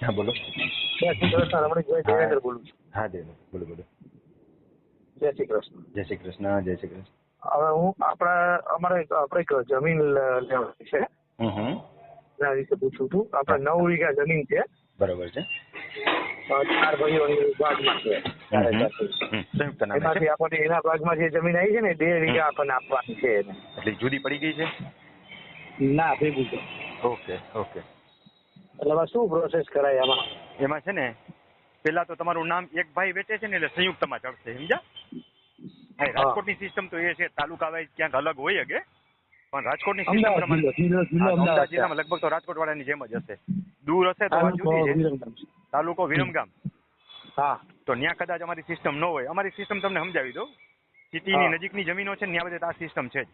હા બોલો. જય શ્રી કૃષ્ણ રમણીકભાઈ દેવેન્દ્ર બોલું છું. હા દેવ બોલો બોલો. જય શ્રી કૃષ્ણ. જય શ્રી કૃષ્ણ જય શ્રી કૃષ્ણ. હવે હું આપણા અમારે આપણે એક જમીન લેવાની છે. એના વિશે પૂછું છું. આપણે નવ વીઘા જમીન છે. બરોબર છે. ચાર ભાઈઓની ભાગમાં છે. એમાંથી આપણને એના ભાગમાં જે જમીન આવી છે ને બે વીઘા આપણને આપવાની છે એટલે જુદી પડી ગઈ છે? ના ભેગું છે. Okay okay. એટલે શું પ્રોસેસ કરાય આમાં? એમાં છે ને પેલા તો તમારું નામ એક ભાઈ વેચે છે ને એટલે સંયુક્તમાં ચડશે સમજ્યા? હા, રાજકોટની સિસ્ટમ તો એ છે તાલુકા વાઇઝ ક્યાંક અલગ હોય કે પણ રાજકોટની સિસ્ટમ અમદાવાદ. જિલ્લામાં લગભગ તો રાજકોટ વાળાની જેમ જ હશે. દૂર હશે તો તાલુકો જુદી છે વિરમગામ તાલુકો વિરમગામ. હા. તો ત્યાં કદાચ અમારી સિસ્ટમ ન હોય. અમારી સિસ્ટમ તમને સમજાવી દઉં. સિટીની. નજીકની જમીનો છે ને ત્યાં બધે આ સિસ્ટમ છે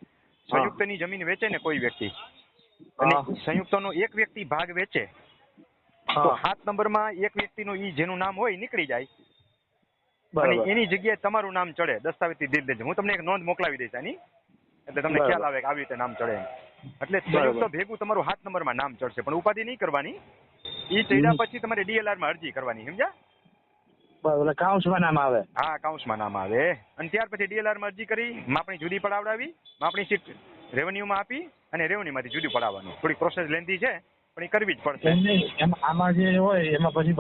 સંયુક્તની જમીન વેચે ને કોઈ વ્યક્તિ. અને. સંયુક્તનો એક વ્યક્તિ ભાગ વેચે તો સાત નંબરમાં એક વ્યક્તિનું ઈ જેનું નામ હોય નીકળી જાય. અને એની જગ્યાએ તમારું નામ ચડે. દસ્તાવેજથી દીધ દેજો. હું તમને એક નોંધ મોકલાવી દઈશ આની. એટલે તમને ખ્યાલ આવે કે આવી રીતે નામ ચડે એટલે સંયુક્ત ભેગું તમારું સાત નંબરમાં નામ ચડશે. પણ ઉપાધિ નહીં કરવાની. ઈ ચડ્યા પછી તમારે ડીએલઆરમાં અરજી કરવાની. સમજ્યા? બરાબર. કાઉન્સમાં નામ આવે. હા અકાઉન્ટ્સમાં નામ આવે. અને ત્યાર પછી ડીએલઆરમાં અરજી કરી માપણી જુદી પડાવડાવી માપણી સીટ રેવન્યુમાં આપી અને રેવન્યુમાંથી જુદી પડાવવાનું. થોડી પ્રોસેસ લેન્ધી છે. પણ એ કરવી જ પડશે. આમાં જે હોય એમાં પછી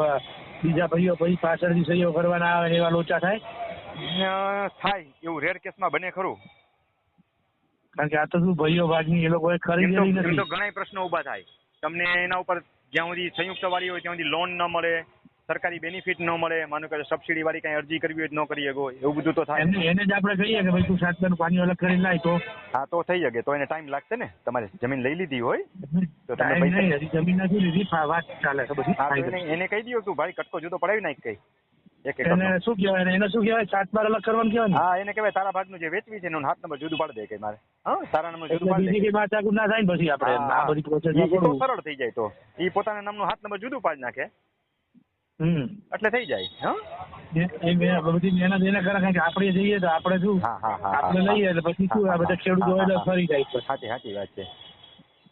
બીજા ભાઈઓ પછી પાછળથી સહીઓ કરવાના આવે એવા લોચા થાય? થાય. એવું રેર કેસમાં બને ખરું. કારણ કે આ તો શું ભાઈઓ ભાગની એ લોકોએ ખરીદેલી તો નથી. ઘણા પ્રશ્નો ઊભા થાય. તમને એના ઉપર જ્યાં સુધી સંયુક્ત વાળી હોય ત્યાં સુધી લોન ન મળે સરકારી બેનિફિટ ન મળે માનો કે સબસિડી વાળી કઈ અરજી કરવી હોય તો ન કરી શકો એવું બધું તો થાય. એને જ આપણે કહીએ કે ભાઈ તું સાત પેનું પાણી અલગ કરી લાય તો. હા તો થઈ શકે તો એને ટાઈમ લાગશે ને? તમારે જમીન લઈ લીધી હોય તો તમે પૈસા- જમીન નથી લીધી વાત ચાલે છે બધી એને કહી દો તું ભાઈ કટકો જુદો પડાવી નાખ કઈ. એને શું કહેવાય એને? શું કહેવાય? સાત બાર અલગ કરવાનું કહેવાય હા એને કહેવાય તારા ભાગનું જે વેચવી છે એનું હાથ નંબર જુદું પાડી દે કે મારે. હા તારા નંબર જુદું બીજી ના થાય પછી આપણે આ બધી પ્રોસેસ સરળ થઈ જાય તો. એ પોતાના નામનું હાથ નંબર જુદું પાડી નાખે. એટલે થઈ જાય હા? બધી મહેનત એને કરે કારણ કે આપણે જઈએ તો આપણે શું? હા હા હા આપણે લઈએ એટલે પછી શું આ બધા ખેડૂતો એટલે ફરી જાય સાચી સાચી વાત છે.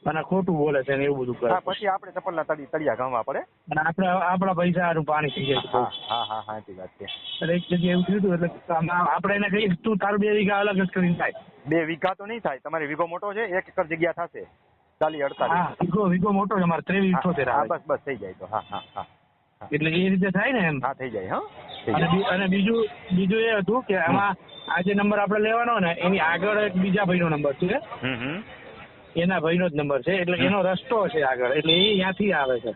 અને ખોટું બોલે છે ને એવું બધું કરે પછી આપણે ચપ્પલના તળી તળિયા ગણવા પડે. અને આપણે આપણા પૈસા પાણી થઈ જાય હા હા સાચી વાત છે. એટલે એક જગ્યાએ એવું થયું હતું એટલે આપડે આપણે એને કહીએ તું તારું બે વીઘા અલગ જ કરીને થાય બે વીઘા તો નહીં થાય તમારે વીઘો મોટો છે એક એકર જગ્યા થશે. ચાલી અડતાલીસ. વીઘો વીઘો મોટો છે અમારે ત્રેવીસ ઇઠોતેર બસ બસ થઈ જાય તો. હા હા હા. એટલે એ રીતે થાય ને એમ? હા થઈ જાય હા. અને અને બીજું બીજું એ હતું કે આમાં આ જે નંબર આપણે લેવાનો ને એની આગળ એક બીજા ભાઈનો નંબર છે. એના ભાઈ ભાઈનો જ નંબર છે એટલે એનો રસ્તો છે આગળ એટલે એ ત્યાંથી આવે છે.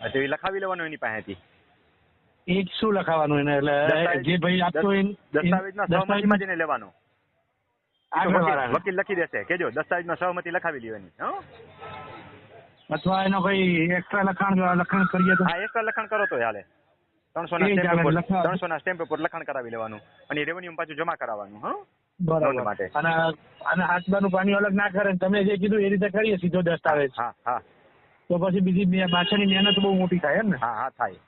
અચ્છા એ લખાવી લેવાનો એની પાસેથી? એ શું લખાવાનું એને એટલે જે ભાઈ આપતો એ એન- દસ્તાવેજ સહમતીમાં જઈને લેવાનો. વકીલ વકીલ લખી દેશે કેજો દસ્તાવેજમાં સહમતી લખાવી લેવાની હા. અથવા એનો ભાઈ એક્સ્ટ્રા લખાણ લખાણ કરીએ તો? હા એક્સ્ટ્રા લખાણ કરો તો હાલે. ત્રણસો ના સ્ટેમ્પ લખાણ. ત્રણસો ના સ્ટેમ્પ ઉપર લખાણ કરાવી લેવાનું અને રેવન્યુ પાછું જમા કરાવવાનું હા? બરાબર. માટે. અને અને હાથબાનું પાણી અલગ ના કરે તમે જે કીધું એ રીતે કરીએ સીધો દસ્તાવેજ. હા હા. તો પછી બીજી પાછળની મહેનત બહુ મોટી થાય એમ ને? હા હા થાય.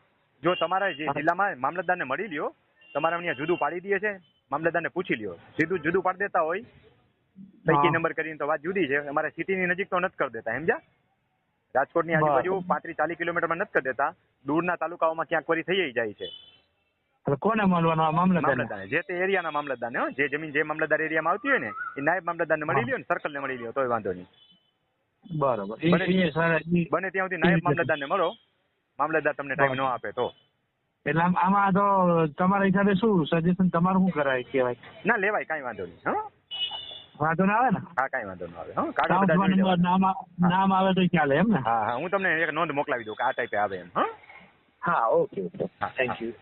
જો તમારા જે જિલ્લામાં મામલતદારને મળી લ્યો તમારા અહીંયા જુદું પાડી દે છે મામલતદારને પૂછી લ્યો. સીધું જુદું પાડી દેતા હોય પૈકી નંબર કરીને તો વાત જુદી છે અમારે સિટીની નજીક તો નથી કરી દેતા સમજ્યા? રાજકોટની આજુબાજુ પાંત્રીસ ચાલીસ કિલોમીટરમાં નથી કરી દેતા દૂરના તાલુકાઓમાં ક્યાંક વરી થઈ જાય છે. કોને મળવાનો આ જે તે એરિયાના મામલતદાર ને જે જમીન જે મામલતદાર એરિયામાં આવતી હોય ને એ નાયબ મામલતદારને મળી લ્યો ને સર્કલ ને મળી લ્યો તોય વાંધો નહીં. બરાબર. બને- ત્યાં સુધી નાયબ મામલતદાર ને મળો. મામલતદાર તમને ટાઈમ ન આપે તો. એટલે આમાં તો તમારા હિસાબે શું સજેશન તમારું શું કરાય કહેવાય? ના લેવાય કાંઈ વાંધો નહીં હા. વાંધો ના આવે ને? હા કઈ વાંધો ન આવે. હા કાગળ બધા નામ નામ આવે તો ચાલે એમ ને? હા હા હું તમને એક નોંધ મોકલાવી દઉં કે આ ટાઈપે આવે એમ હા? હા ઓકે ઓકે. હા, થેન્ક યુ.